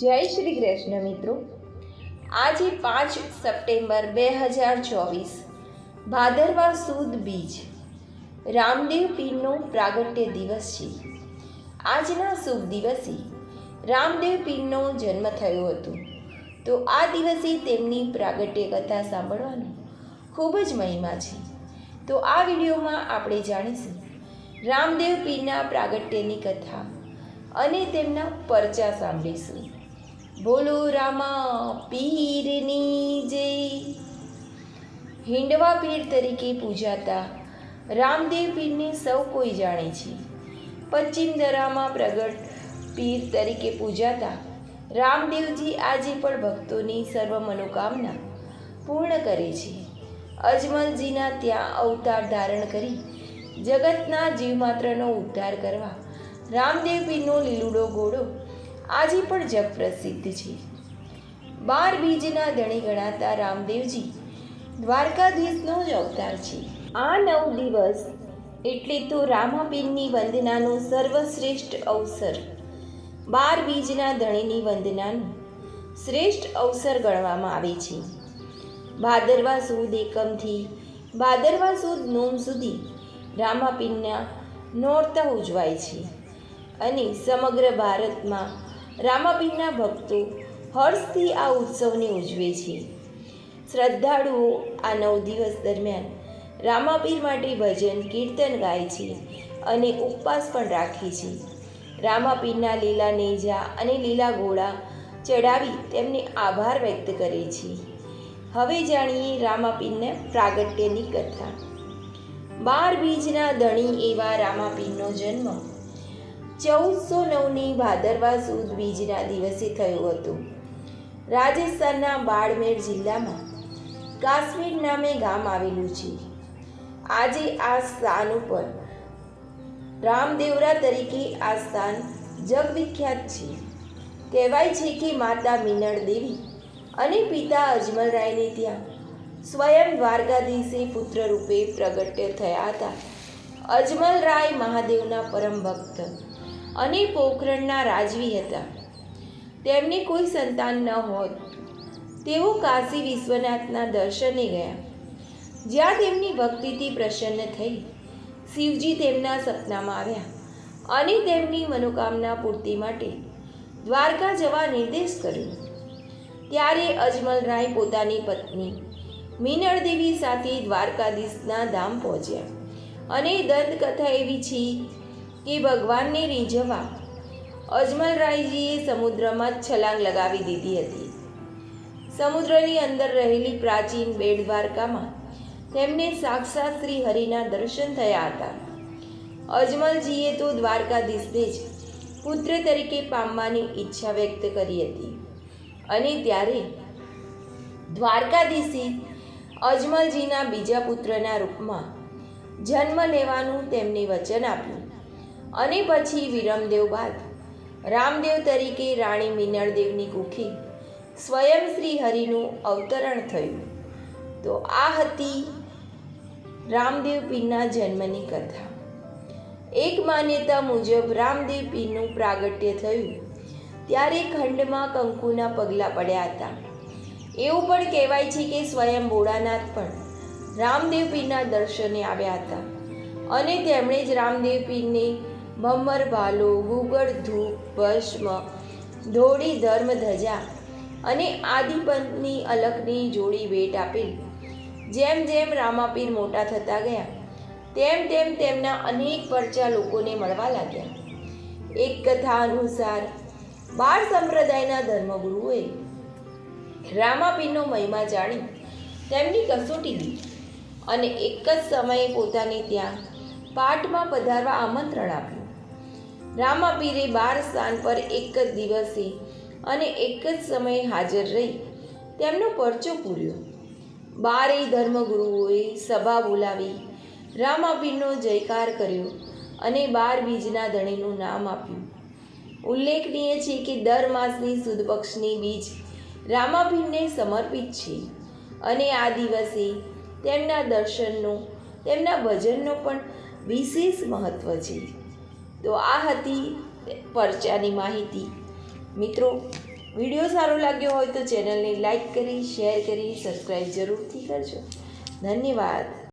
જય શ્રી કૃષ્ણ મિત્રો. આજે પાંચ સપ્ટેમ્બર બે હજાર ચોવીસ, ભાદરવા સુદ બીજ. રામદેવ પીરનો પ્રાગટ્ય દિવસ છે. આજના શુભ દિવસે રામદેવ પીરનો જન્મ થયો હતો. તો આ દિવસે તેમની પ્રાગટ્ય કથા સાંભળવાનો ખૂબ જ મહિમા છે. તો આ વિડીયોમાં આપણે જાણીશું રામદેવ પીરના પ્રાગટ્યની કથા અને તેમના પરચા સાંભળીશું. બોલો રામા, પીરની જય હિંડવા પીર તરીકે પૂજાતા રામદેવ પીરને સૌ કોઈ જાણે છે. પશ્ચિમ દરામાં પ્રગટ પીર તરીકે પૂજાતા રામદેવજી આજે પણ ભક્તોની સર્વ મનોકામના પૂર્ણ કરે છે. અજમલજીના ત્યાં અવતાર ધારણ કરી જગતના જીવમાત્રનો ઉદ્ધાર કરવા રામદેવ પીરનો લીલુડો ઘોડો આજે પણ જગ પ્રસિદ્ધ છે. બાર બીજના ધણી ગણાતા રામદેવજી દ્વારકાધીશનો જ અવતાર છે. આ નવ દિવસ એટલે તો રામાપીરની વંદનાનો સર્વશ્રેષ્ઠ અવસર. બાર બીજના ધણીની વંદનાનું શ્રેષ્ઠ અવસર ગણવામાં આવે છે. ભાદરવા સુદ એકમથી ભાદરવા સુદ નોમ સુધી રામાપીનના નોરતા ઉજવાય છે. અને સમગ્ર ભારતમાં રામાપીરના ભક્તો હર્ષથી આ ઉત્સવને ઉજવે છે. શ્રદ્ધાળુઓ આ નવ દિવસ દરમિયાન રામાપીર માટે ભજન, કીર્તન ગાય છે અને ઉપવાસ પણ રાખે છે. રામાપીરના લીલા નેજા અને લીલા ઘોડા ચડાવી તેમને આભાર વ્યક્ત કરે છે. હવે જાણીએ રામાપીરને પ્રાગટ્યની કથા. બાર બીજના ધણી એવા રામાપીરનો જન્મ ચૌદસો નવની ભાદરવા સુદ બીજના દિવસે થયું હતું. રાજસ્થાનના બાડમેર જિલ્લામાં કાશ્મીર નામે ગામ આવેલું છે. આજે આ સ્થાન ઉપર રામદેવરા તરીકે આ સ્થાન જગવિખ્યાત છે. કહેવાય છે કે માતા મિનળ દેવી અને પિતા અજમલરાયને ત્યાં સ્વયં દ્વારકાધીશે પુત્ર રૂપે પ્રગટ્ય થયા હતા. અજમલરાય મહાદેવના પરમ ભક્ત અને પોખરણના રાજવી હતા. તેમને કોઈ સંતાન ન હોત. તેઓ કાશી વિશ્વનાથના દર્શને ગયા. જ્યાં તેમની ભક્તિથી પ્રસન્ન થઈ, શિવજી તેમના સપનામાં આવ્યા અને તેમની મનોકામના પૂર્તિ માટે દ્વારકા જવા નિર્દેશ કર્યો. ત્યારે અજમલરાય પોતાની પત્ની મીનળદેવી સાથે દ્વારકાધીશના ધામ પહોંચ્યા અને દંતકથા એવી છે કે ભગવાનને રીઝવવા. અજમલરાયજીએ સમુદ્રમાં છલાંગ લગાવી દીધી હતી. સમુદ્રની અંદર રહેલી પ્રાચીન બેડ દ્વારકામાં તેમને સાક્ષાત શ્રી હરિના દર્શન થયા હતા. અજમલજીએ તો દ્વારકાધીશને જ પુત્ર તરીકે પામવાની ઈચ્છા વ્યક્ત કરી હતી. અને ત્યારે દ્વારકાધીશે અજમલજીના બીજા પુત્રના રૂપમાં જન્મ લેવાનું તેમને વચન આપ્યું. અને પછી વિરમદેવ બાદ. રામદેવ તરીકે રાણી મિનળદેવની કુખી સ્વયં શ્રી હરિનું અવતરણ થયું. તો આ હતી રામદેવ પીરના જન્મની કથા. એક માન્યતા મુજબ રામદેવ પીરનું પ્રાગટ્ય થયું ત્યારે ખંડમાં કંકુના પગલાં પડ્યા હતા. એવું પણ કહેવાય છે કે સ્વયં ભોળાનાથ પણ રામદેવ પીરના દર્શને આવ્યા હતા અને તેમણે જ રામદેવ પીરને ભમ્મર ભાલો ગુગળ ધૂપ ભસ્મ, ધોળી ધર્મ ધજા અને આદિપંથની અલકની જોડી ભેટ આપેલ જેમ જેમ રામાપીર મોટા થતા ગયા, તેમ તેમ તેમના અનેક પરચા લોકોને મળવા લાગ્યા. એક કથા અનુસાર બાર સંપ્રદાયના ધર્મગુરુએ રામાપીરનો મહિમા જાણી તેમની કસોટી લીધી અને એક જ સમયે પોતાને ત્યાં પાઠમાં પધારવા આમંત્રણ આપ્યું. રામાપીરે બાર સ્થાન પર એક જ દિવસે અને એક જ સમયે હાજર રહી. તેમનો પરચો પૂર્યો. બારેય ધર્મગુરુઓએ સભા બોલાવી. રામાપીરનો જયકાર કર્યો અને બાર બીજના ધણીનું નામ આપ્યું. ઉલ્લેખનીય છે કે દર માસની સુદ પક્ષની બીજ રામાપીરને સમર્પિત છે અને આ દિવસે તેમના દર્શનનો, તેમના ભજનનો પણ વિશેષ મહત્ત્વ છે. તો આ હતી પરચાની માહિતી. મિત્રો, વીડિયો સારો લાગ્યો હોય તો ચેનલને લાઈક કરી, શેર કરી, સબસ્ક્રાઈબ જરૂરથી કરજો. ધન્યવાદ.